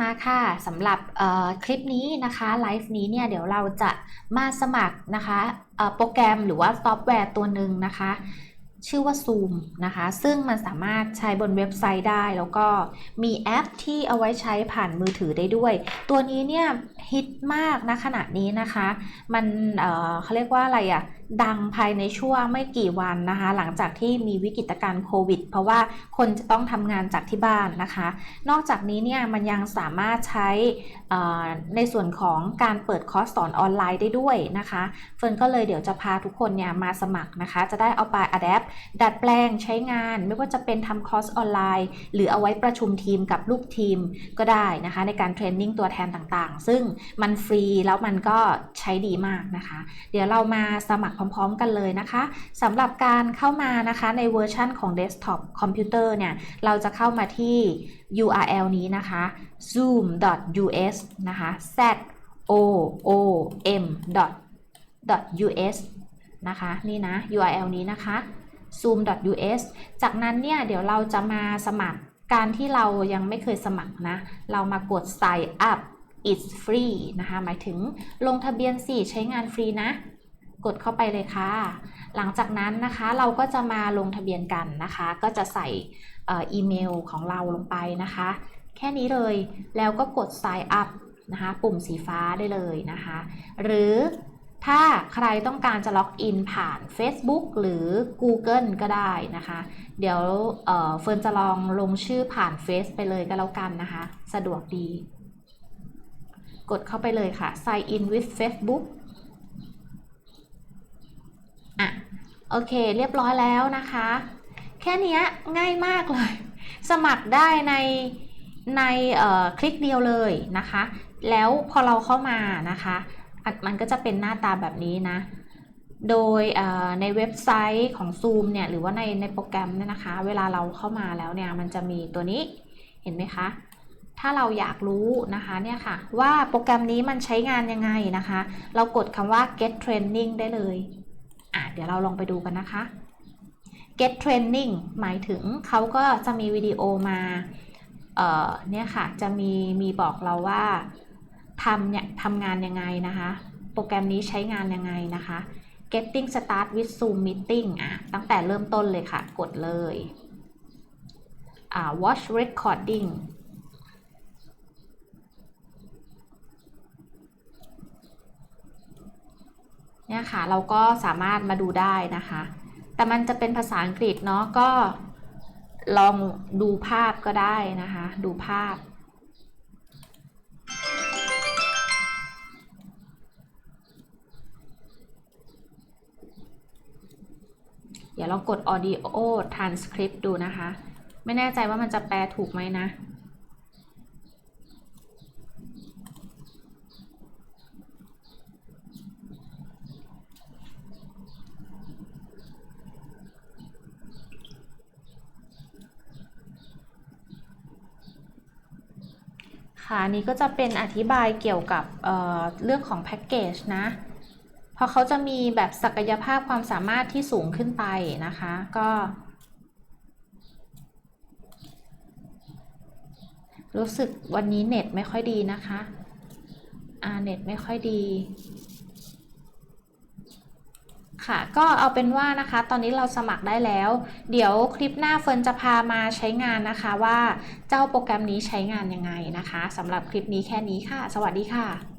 มาค่ะสำหรับคลิปนี้นะคะไลฟ์นี้เนี่ยเดี๋ยวเราจะมาสมัครนะคะโปรแกรมหรือว่าซอฟต์แวร์ตัวหนึ่งนะคะ ชื่อว่า Zoom นะคะ ซึ่งมันสามารถใช้บนเว็บไซต์ได้ แล้วก็มีแอปที่เอาไว้ใช้ผ่านมือถือได้ด้วย ตัวนี้เนี่ยฮิตมากนะขณะนี้นะคะ มันเเขาเรียกว่าอะไรอะ ดังภายในช่วงไม่กี่วันนะคะ หลังจากที่มีวิกฤตการณ์โควิด เพราะว่าคนจะต้องทำงานจากที่บ้านนะคะ นอกจากนี้เนี่ยมันยังสามารถใช้ในส่วนของการเปิดคอร์สสอนออนไลน์ได้ด้วยนะคะเฟิร์นก็เลยเดี๋ยวจะพาทุกคนเนี่ยมาสมัครนะคะ จะได้เอาไปอัดแอปดัดแปลงใช้งาน ไม่ว่าจะเป็นทำคอร์สออนไลน์ หรือเอาไว้ประชุมทีมกับลูกทีมก็ได้นะคะ ในการเทรนนิ่งตัวแทนต่างๆ ซึ่งมันฟรีแล้วมันก็ใช้ดีมากนะคะ เดี๋ยวเรามาสมัครพร้อมๆ กันเลยนะคะสำหรับการเข้ามานะคะในเวอร์ชันของ desktop คอมพิวเตอร์เนี่ย เราจะเข้ามาที่ URL นี้นะคะ zoom.us นะคะ z o o m us นะคะนี่นะ URL นี้นะคะ zoom.us จากนั้นเนี่ยเดี๋ยวเราจะมาสมัครการที่เรายังไม่เคยสมัครนะ เรามากด sign up it's free นะคะ หมายถึงลงทะเบียนสิใช้งานฟรีนะ กดเข้าไปเลยค่ะ หลังจากนั้นนะคะเราก็จะมาลงทะเบียนกันนะคะ ก็จะใส่อีเมลของเราลงไปนะคะ แค่นี้เลยแล้วก็กด sign up นะคะ ปุ่มสีฟ้าได้เลยนะคะ หรือถ้าใครต้องการจะล็อกอินผ่าน Facebook หรือ Google ก็ได้นะคะ เดี๋ยวเเฟิร์นจะลองลงชื่อผ่านเฟซไปเลยก็แล้วกันนะคะ สะดวกดี กดเข้าไปเลยค่ะ sign in with Facebook อะโอเคเรียบร้อยแล้วนะคะ แค่นี้ง่ายมากเลย สมัครได้ในในคลิกเดียวเลยนะคะ แล้วพอเราเข้ามานะคะมันก็จะเป็นหน้าตาแบบนี้นะ โดยในเว็บไซต์ของ Zoom เนี่ยหรือว่าในในโปรแกรมเนี่ยนะคะ เวลาเราเข้ามาแล้วเนี่ยมันจะมีตัวนี้เห็นไหมคะ ถ้าเราอยากรู้นะคะเนี่ยค่ะว่าโปรแกรมนี้มันใช้งานยังไงนะคะ เรากดคำว่า get training ได้เลย ดี๋ยวเราลองไปดูกันนะคะ get training หมายถึงเขาก็จะมีวิดีโอมาเเนี่ยค่ะ จะมีมีบอกเราว่าทำเนี่ยทำงานยังไงนะคะ โปรแกรมนี้ใช้งานยังไงนะคะ getting start with zoom meeting อะ ตั้งแต่เริ่มต้นเลยค่ะ กดเลย watch recording เนี่ยค่ะเราก็สามารถมาดูได้นะคะ แต่มันจะเป็นภาษาอังกฤษเนาะก็ลองดูภาพก็ได้นะคะ ดูภาพ เดี๋ยวเรากด audio transcript ดูนะคะ ไม่แน่ใจว่ามันจะแปลถูกไหมนะ ค่ะอันนี้ก็จะเป็นอธิบายเกี่ยวกับเเรื่องของแพ็กเกจนะเพราะเขาจะมีแบบศักยภาพความสามารถที่สูงขึ้นไปนะคะ ก็ รู้สึกวันนี้เน็ตไม่ค่อยดีนะคะ อ่าเน็ตไม่ค่อยดี ค่ะ ก็เอาเป็นว่านะคะ ตอนนี้เราสมัครได้แล้ว เดี๋ยวคลิปหน้าเฟิร์นจะพามาใช้งานนะคะว่าเจ้าโปรแกรมนี้ใช้งานยังไงนะคะสำหรับคลิปนี้แค่นี้ค่ะ สวัสดีค่ะ